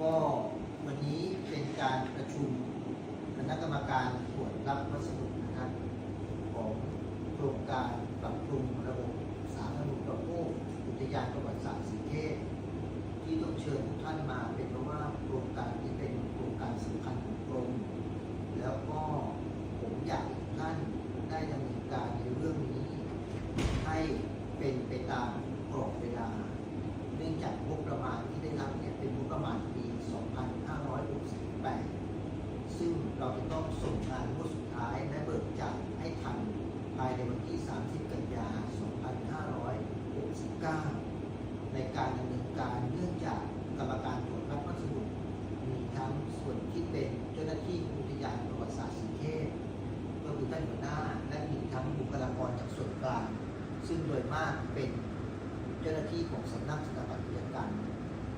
ก็วันนี้เป็นการประชุมคณะกรรมการตรวจรับวัสดุนะครับ ของโครงการปรับปรุงระบบสาธารณูปโภคอุทยานประวัติศาสตร์สีเทพที่ต้องเชิญทุกท่านมาโครงการนี้เป็นโครงการสำคัญของกรมแล้วก็ผมอยากให้ทุกท่านได้ดำเนินการในเรื่องนี้ ให้เป็นไปตามกรอบเวลา เนื่องจากงบประมาณที่ได้รับเนี่ยเป็นงบประมาณปี 2568 ซึ่งเราจะต้องส่งงานงวดสุดท้ายและเบิกจ่ายให้ทันภายในวันที่ 30 กันยา 2569 ในการดำเนินการเนื่องจากกรรมการตรวจรับพัสดุมีทั้งส่วนที่เป็นเจ้าหน้าที่อุทยานประวัติศาสตร์สีเทพก็คือท่านหัวหน้าและมีทั้งบุคลากรจากส่วนกลางซึ่งโดยมากเป็นเจ้าหน้าที่ของสำนักสถาปัตยกรรม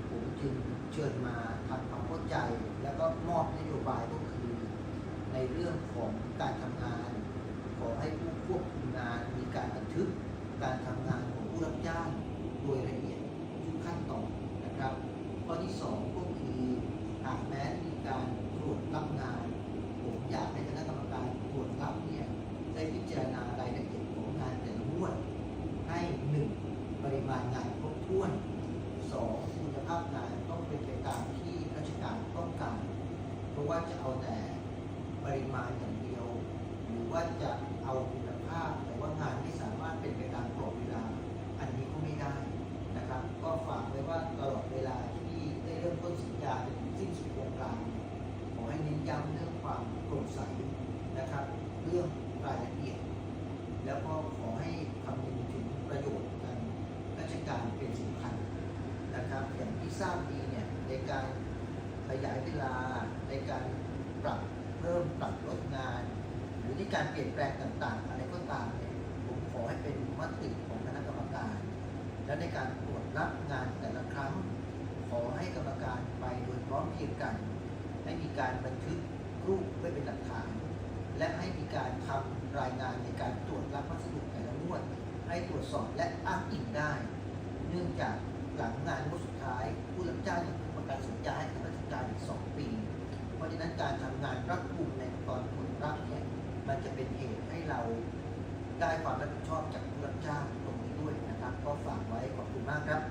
ผมจึงเชิญมาทำความเข้าใจ แล้วก็มอบนโยบายก็คือ ในเรื่องของการทำงาน ขอให้ผู้ควบคุมงานมีการบันทึกการทำงานของผู้รับจ้างโดยละเอียดทุกขั้นตอนนะครับ ข้อที่สองก็คือหากแม้มีการตรวจรับงาน ผมอยากให้คณะกรรมการตรวจรับเนี่ยได้พิจารณารายละเอียดของงานแต่ละงวด ให้หนึ่งปริมาณงานครบถ้วนสองคุณภาพงานต้องเป็นไปตามที่ราชการต้องการ เพราะ ว่าจะเอาแต่ปริมาณอย่างเดียว หรือว่าจะเอาคุณภาพ แต่ว่างานไม่สามารถเป็นไปตามกรอบเวลา อันนี้ก็ไม่ได้นะครับ ก็ฝากไว้ว่าตลอดเวลาที่ได้เริ่มต้นสัญญาจนถึงสิ้นสุดโครงการเนี่ยขอให้เน้นย้ำเรื่องความโปร่งใสนะครับ เรื่องรายละเอียด แล้วก็ขอให้คำนึงถึงประโยชน์ทางราชการเป็นสำคัญนะครับอย่างที่ทราบดีเนี่ยในการ ขยายเวลาในการปรับเพิ่มปรับลดงาน หรือในการเปลี่ยนแปลงต่างๆ อะไรก็ตามผมขอให้เป็นมติของคณะกรรมการ และในการตรวจรับงานแต่ละครั้ง ขอให้กรรมการไปโดยพร้อมเพรียงกัน ให้มีการบันทึกรูปไว้เป็นหลักฐาน และให้มีการทำรายงานในการตรวจรับพัสดุแต่ละงวด ให้ตรวจสอบและอ้างอิงได้ เนื่องจากหลังงานงวดสุดท้าย การทำงานรักกุมในตอนผลรับเนี่ยมันจะเป็นเหตุให้เราได้ความรับผิดชอบจากผู้รับจ้างตรงนี้ด้วยนะครับ ก็ฝากไว้ขอบคุณมากครับ